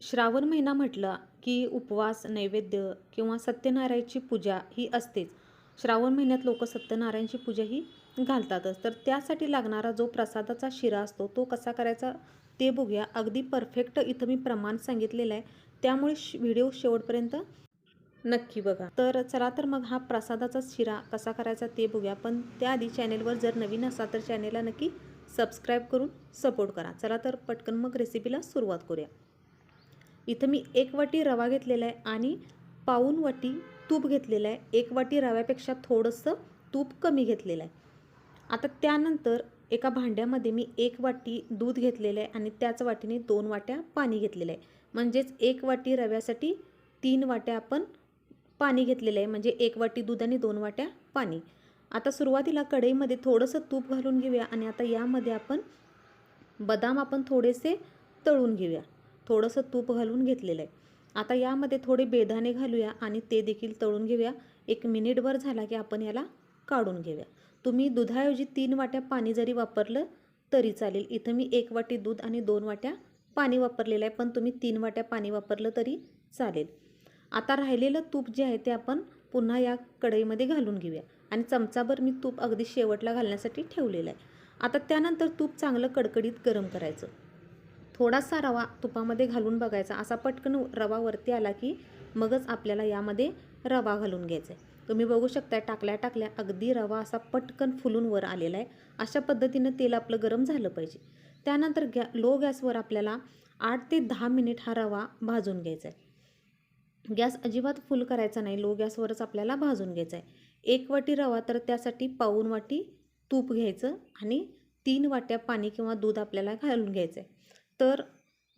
श्रावण महिना म्हटलं की उपवास नैवेद्य किंवा सत्यनारायणची पूजा ही असतेच. श्रावण महिन्यात लोक सत्यनारायणची पूजा ही घालतातच. तर त्यासाठी लागणारा जो प्रसादाचा शिरा असतो तो कसा करायचा ते बघूया. अगदी परफेक्ट इथं मी प्रमाण सांगितलेलं आहे. त्यामुळे श व्हिडिओ शेवटपर्यंत नक्की बघा. तर चला तर मग हा प्रसादाचा शिरा कसा करायचा ते बघूया. पण त्याआधी चॅनेलवर जर नवीन असाल तर चॅनेलला नक्की सबस्क्राईब करून सपोर्ट करा. चला तर पटकन मग रेसिपीला सुरुवात करूया. इथं मी एक वाटी रवा घेतलेला आहे आणि पाऊन वाटी तूप घेतलेलं आहे. एक वाटी रव्यापेक्षा थोडंसं तूप कमी घेतलेलं आहे. आता त्यानंतर एका भांड्यामध्ये मी एक वाटी दूध घेतलेलं आहे आणि त्याच वाटीने दोन वाट्या पाणी घेतलेलं आहे. म्हणजेच एक वाटी रव्यासाठी तीन वाट्या आपण पाणी घेतलेलं आहे. म्हणजे एक वाटी दूध आणि दोन वाट्या पाणी. आता सुरुवातीला कढईमध्ये थोडंसं तूप घालून घेऊया आणि आता यामध्ये आपण बदाम आपण थोडेसे तळून घेऊया. थोडंसं तूप घालून घेतलेलं आहे. आता यामध्ये थोडे बेदाणे घालूया आणि ते देखील तळून घेऊया. एक मिनिटभर झाला की आपण याला काढून घेऊया. तुम्ही दुधाऐवजी तीन वाट्या पाणी जरी वापरलं तरी चालेल. इथं मी एक वाटी दूध आणि दोन वाट्या पाणी वापरलेलं आहे पण तुम्ही तीन वाट्या पाणी वापरलं तरी चालेल. आता राहिलेलं तूप जे आहे ते आपण पुन्हा या कढईमध्ये घालून घेऊया. आणि चमचाभर मी तूप अगदी शेवटला घालण्यासाठी ठेवलेलं आहे. आता त्यानंतर तूप चांगलं कडकडीत गरम करायचं. थोडासा रवा तुपामध्ये घालून बघायचा. असा पटकन रवा वरती आला की मगच आपल्याला यामध्ये रवा घालून घ्यायचा आहे तुम्ही बघू शकता टाकल्या टाकल्या अगदी रवा असा पटकन फुलून वर आलेला आहे अशा पद्धतीनं तेल आपलं गरम झालं पाहिजे. त्यानंतर गॅ लो गॅसवर आपल्याला आठ ते दहा मिनिट हा रवा भाजून घ्यायचा आहे गॅस अजिबात फुल करायचा नाही लो गॅसवरच आपल्याला भाजून घ्यायचा आहे एक वाटी रवा तर त्यासाठी पाऊन वाटी तूप घ्यायचं आणि तीन वाट्या पाणी किंवा दूध आपल्याला घालून घ्यायचं आहे तर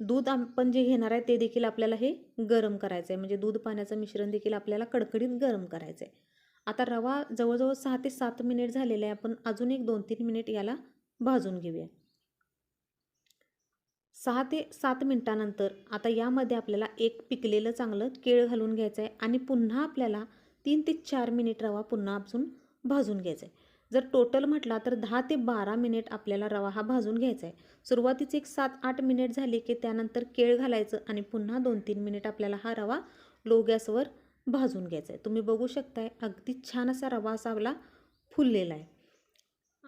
दूध आपण जे घेणार आहे ते देखील आपल्याला हे गरम करायचं आहे म्हणजे दूध पाण्याचं मिश्रण देखील आपल्याला कडकडीत गरम करायचं आहे आता रवा जवळजवळ सहा ते सात मिनिट झालेले आहे. आपण अजून एक दोन तीन मिनिट याला भाजून घेऊया. सहा ते सात मिनटानंतर आता यामध्ये आपल्याला एक पिकलेलं चांगलं केळ घालून घ्यायचं आहे आणि पुन्हा आपल्याला तीन ते चार मिनिट रवा पुन्हा अजून भाजून घ्यायचा आहे जर टोटल म्हटला तर दहा ते बारा मिनिट आपल्याला रवा हा भाजून घ्यायचा आहे. सुरुवातीचे एक सात आठ मिनिट झाले की त्यानंतर केळ घालायचं आणि पुन्हा दोन तीन मिनिट आपल्याला हा रवा लो गॅसवर भाजून घ्यायचा आहे. तुम्ही बघू शकताय अगदी छान असा रवा असा आपला फुललेला आहे.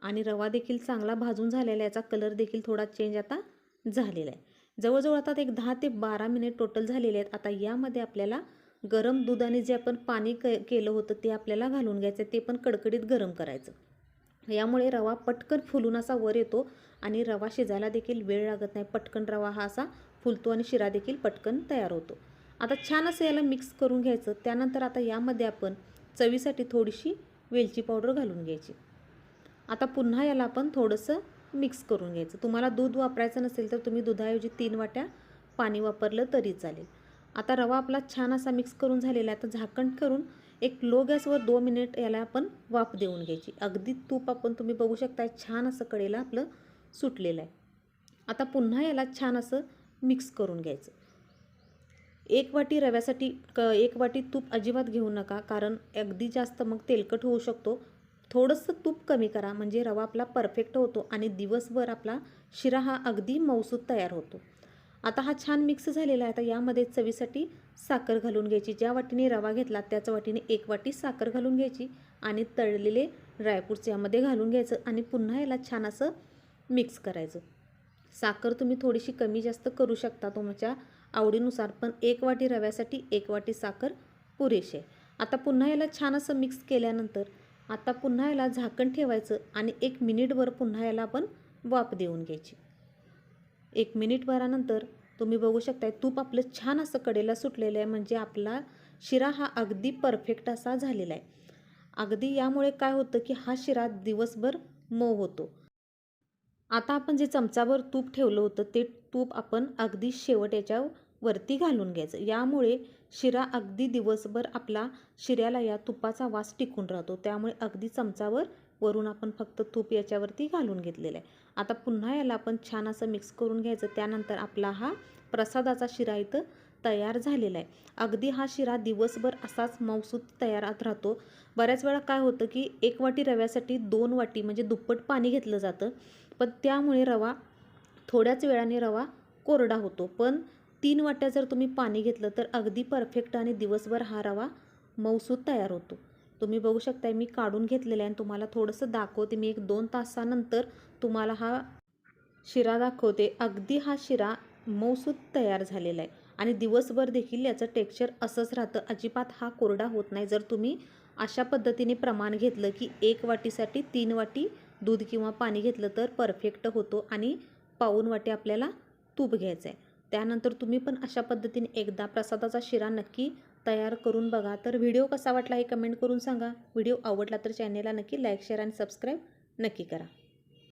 आणि रवा देखील चांगला भाजून झालेला आहे. याचा कलर देखील थोडा चेंज आता झालेला आहे. जवळजवळ आता एक दहा ते बारा मिनिट टोटल झालेले आहेत. आता यामध्ये आपल्याला गरम दुधाने जे आपण पाणी क केलं होतं ते आपल्याला घालून घ्यायचं ते पण कडकडीत गरम करायचं. यामुळे रवा पटकन फुलून असा वर येतो आणि रवा शिजायला देखील वेळ लागत नाही. पटकन रवा हा असा फुलतो आणि शिरा देखील पटकन तयार होतो. आता छान असं याला मिक्स करून घ्यायचं. त्यानंतर आता यामध्ये आपण चवीसाठी थोडीशी वेलची पावडर घालून घ्यायची. आता पुन्हा याला आपण थोडंसं मिक्स करून घ्यायचं. तुम्हाला दूध वापरायचं नसेल तर तुम्ही दुधाऐवजी तीन वाट्या पाणी वापरलं तरी चालेल. आता रवा आपला छान असा मिक्स करून झालेला आहे. आता झाकण करून एक लो गॅसवर दोन मिनिट याला आपण वाफ देऊन घ्यायची. अगदी तूप आपण तुम्ही बघू शकता छान असं कडेला आपलं सुटलेलं आहे. आता पुन्हा याला छान असं मिक्स करून घ्यायचं. एक वाटी रव्यासाठी क एक वाटी तूप अजिबात घेऊ नका कारण अगदी जास्त मग तेलकट होऊ शकतो. थोडंसं तूप कमी करा म्हणजे रवा आपला परफेक्ट होतो आणि दिवसभर आपला शिरा हा अगदी मौसूद तयार होतो. आता हा छान मिक्स झालेला आहे. आता यामध्ये चवीसाठी साखर घालून घ्यायची. ज्या वाटीने रवा घेतला त्याच वाटीने एक वाटी साखर घालून घ्यायची आणि तळलेले ड्रायफ्रूट्स यामध्ये घालून घ्यायचं आणि पुन्हा याला छान असं मिक्स करायचं. साखर तुम्ही थोडीशी कमी जास्त करू शकता तुमच्या आवडीनुसार पण एक वाटी रव्यासाठी एक वाटी साखर पुरेशी आहे. आता पुन्हा याला छान असं मिक्स केल्यानंतर आता पुन्हा याला झाकण ठेवायचं आणि एक मिनिटभर पुन्हा याला आपण वाफ देऊन घ्यायची. एक मिनिटभरानंतर तुम्ही बघू शकताय तूप आपलं छान असं कडेला सुटलेलं आहे. म्हणजे आपला शिरा हा अगदी परफेक्ट असा झालेला आहे. अगदी यामुळे काय होतं की हा शिरा दिवसभर मऊ होतो. आता आपण जे चमचाभर तूप ठेवलं होतं ते तूप आपण अगदी शेवट याच्या वरती घालून घ्यायचं. यामुळे शिरा अगदी दिवसभर आपला शिऱ्याला या तुपाचा वास टिकून राहतो. त्यामुळे अगदी चमचावर वरून आपण फक्त तूप याच्यावरती घालून घेतलेलं आहे. आता पुन्हा याला आपण छान असं मिक्स करून घ्यायचं. त्यानंतर आपला हा प्रसादाचा शिरा इथं तयार झालेला आहे. अगदी हा शिरा दिवसभर असाच मौसूद तयारात राहतो. बऱ्याच वेळा काय होतं की एक वाटी रव्यासाठी दोन वाटी म्हणजे दुप्पट पाणी घेतलं जातं. पण त्यामुळे रवा थोड्याच वेळाने रवा कोरडा होतो. पण तीन वाट्या जर तुम्ही पाणी घेतलं तर अगदी परफेक्ट आणि दिवसभर हा रवा मऊसूद तयार होतो. तुम्ही बघू शकताय मी काढून घेतलेलं आहे आणि तुम्हाला थोडंसं दाखवते. मी एक दोन तासानंतर तुम्हाला हा शिरा दाखवते. अगदी हा शिरा मऊसूद तयार झालेला आहे. आणि दिवसभर देखील याचं टेक्स्चर असंच राहतं. अजिबात हा कोरडा होत नाही. जर तुम्ही अशा पद्धतीने प्रमाण घेतलं की एक वाटीसाठी तीन वाटी दूध किंवा पाणी घेतलं तर परफेक्ट होतो आणि पाऊन वाटी आपल्याला तूप घ्यायचं आहे. त्यानंतर तुम्ही पण अशा पद्धतीने एकदा प्रसादाचा शिरा नक्की तयार करून बघा. तर व्हिडिओ कसा वाटला हे कमेंट करून सांगा. व्हिडिओ आवडला तर चॅनेलला नक्की लाईक शेअर आणि सबस्क्राईब नक्की करा.